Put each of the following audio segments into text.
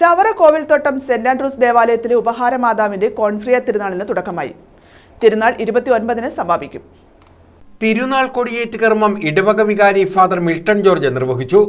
Chavara Kovilthottam saint Andrews ദേവാലയത്തിലെ ഉപഹാരമാതാവിന്റെ കോൺഫ്രിയ തിരുനാളിന് തുടക്കമായി. തിരുനാൾ ഇരുപത്തി ഒൻപതിന് സമാപിക്കും. തിരുനാൾ കൊടിയേറ്റ് കർമ്മം ഇടവക വികാരി ഫാദർ മിൽട്ടൺ ജോർജ് നിർവഹിച്ചു.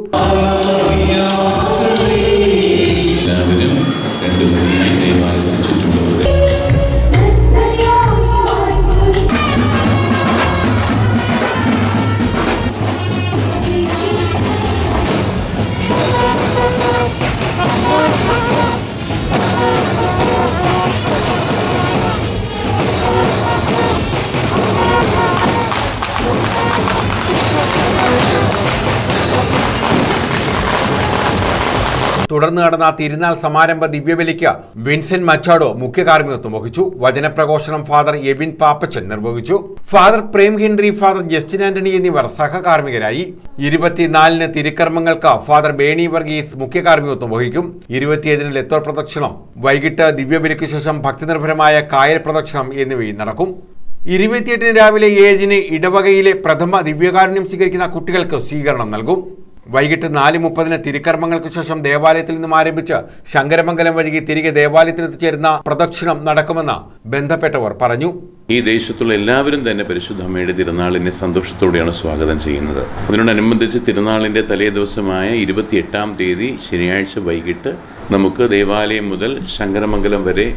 തുടർന്ന് നടന്ന തിരുനാൾ സമാരംഭ ദിവ്യബലിക്ക് വിൻസെന്റ് മച്ചാഡോ മുഖ്യ കാർമ്മികത്വം വഹിച്ചു. വചനപ്രഘോഷണം ഫാദർ എബിൻ പാപ്പച്ചൻ നിർവഹിച്ചു. Father Prem Henry father Justin Antony എന്നിവർ സഹകാർമ്മികരായി. ഇരുപത്തിനാലിന് തിരുക്കർമ്മങ്ങൾക്ക് ഫാദർ ബേണി വർഗീസ് മുഖ്യ കാർമ്മികത്വം വഹിക്കും. ഇരുപത്തിയേഴിന് ലെത്തോർ പ്രദക്ഷിണം വൈകിട്ട് ദിവ്യബലിക്ക് ശേഷം ഭക്തിനിർഭരമായ കായൽ പ്രദക്ഷിണം എന്നിവയും നടക്കും. ഇരുപത്തിയെട്ടിന് രാവിലെ ഏഴിന് ഇടവകയിലെ പ്രഥമ ദിവ്യകാരുണ്യം സ്വീകരിക്കുന്ന കുട്ടികൾക്ക് സ്വീകരണം നൽകും. വൈകിട്ട് നാല് മുപ്പതിന് തിരുക്കർമ്മങ്ങൾക്ക് ശേഷം ദേവാലയത്തിൽ നിന്നും ആരംഭിച്ച് ശങ്കരമംഗലം വഴി തിരികെ ദേവാലയത്തിൽ എത്തിച്ചേരുന്ന പ്രദക്ഷിണം നടക്കുമെന്ന് ബന്ധപ്പെട്ടവർ പറഞ്ഞു. ഈ ദേശത്തുള്ള എല്ലാവരും തന്നെ പരിശുദ്ധ അമ്മയുടെ തിരുനാളിനെ സന്തോഷത്തോടെയാണ് സ്വാഗതം ചെയ്യുന്നത്. അതിനോടനുബന്ധിച്ച് തിരുനാളിന്റെ തലേ ദിവസമായ ഇരുപത്തിയെട്ടാം തീയതി ശനിയാഴ്ച വൈകിട്ട് നമുക്ക് ദേവാലയം മുതൽ ശങ്കരമംഗലം വരെ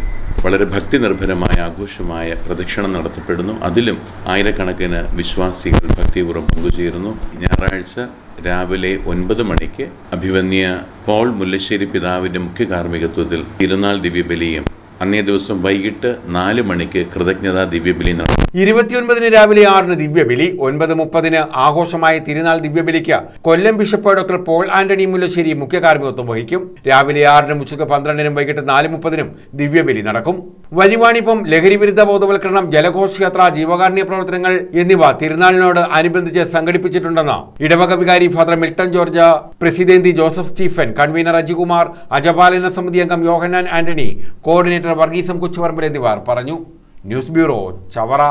വളരെ ഭക്തി നിർഭരമായ ആഘോഷമായ പ്രദക്ഷിണം നടത്തപ്പെടുന്നു. അതിലും ആയിരക്കണക്കിന് വിശ്വാസികൾ ഭക്തിപൂർവം പങ്കുചേരുന്നു. ഞായറാഴ്ച രാവിലെ ഒൻപത് മണിക്ക് അഭിവന്യ പോൾ മുല്ലശ്ശേരി പിതാവിന്റെ മുഖ്യ കാർമ്മികത്വത്തിൽ തിരുനാൾ ദിവ്യബലിയും അന്നേ ദിവസം വൈകിട്ട് നാല് മണിക്ക് കൃതജ്ഞതാ ദിവ്യബലി നടത്തും ഇരുപത്തിയൊൻപതിന് രാവിലെ ആറിന് ദിവ്യബലി ഒൻപത് മുപ്പതിന് ആഘോഷമായ തിരുനാൾ ദിവ്യബലിക്ക് Kollam bishop doctor Paul Antony Mullassery മുഖ്യ കാർമ്മികത്വം വഹിക്കും. രാവിലെ ആറിനും ഉച്ചയ്ക്ക് പന്ത്രണ്ടിനും വൈകിട്ട് നാല് മുപ്പതിനും ദിവ്യബലി നടക്കും. വഴിവാണിപ്പം ലഹരി വിരുദ്ധ ബോധവൽക്കരണം ജലഘോഷയാത്ര ജീവകാരുണ്യ പ്രവർത്തനങ്ങൾ എന്നിവ തിരുനാളിനോട് അനുബന്ധിച്ച് സംഘടിപ്പിച്ചിട്ടുണ്ടെന്ന് ഇടവക വികാരി father Milton George president Joseph Stephen convener Ajikumar അജപാലന സമിതി അംഗം യോഹനാൻ ആന്റണി കോർഡിനേറ്റർ വർഗീസം കുച്ചുപറമ്പിൽ എന്നിവർ പറഞ്ഞു. News bureau Chavara.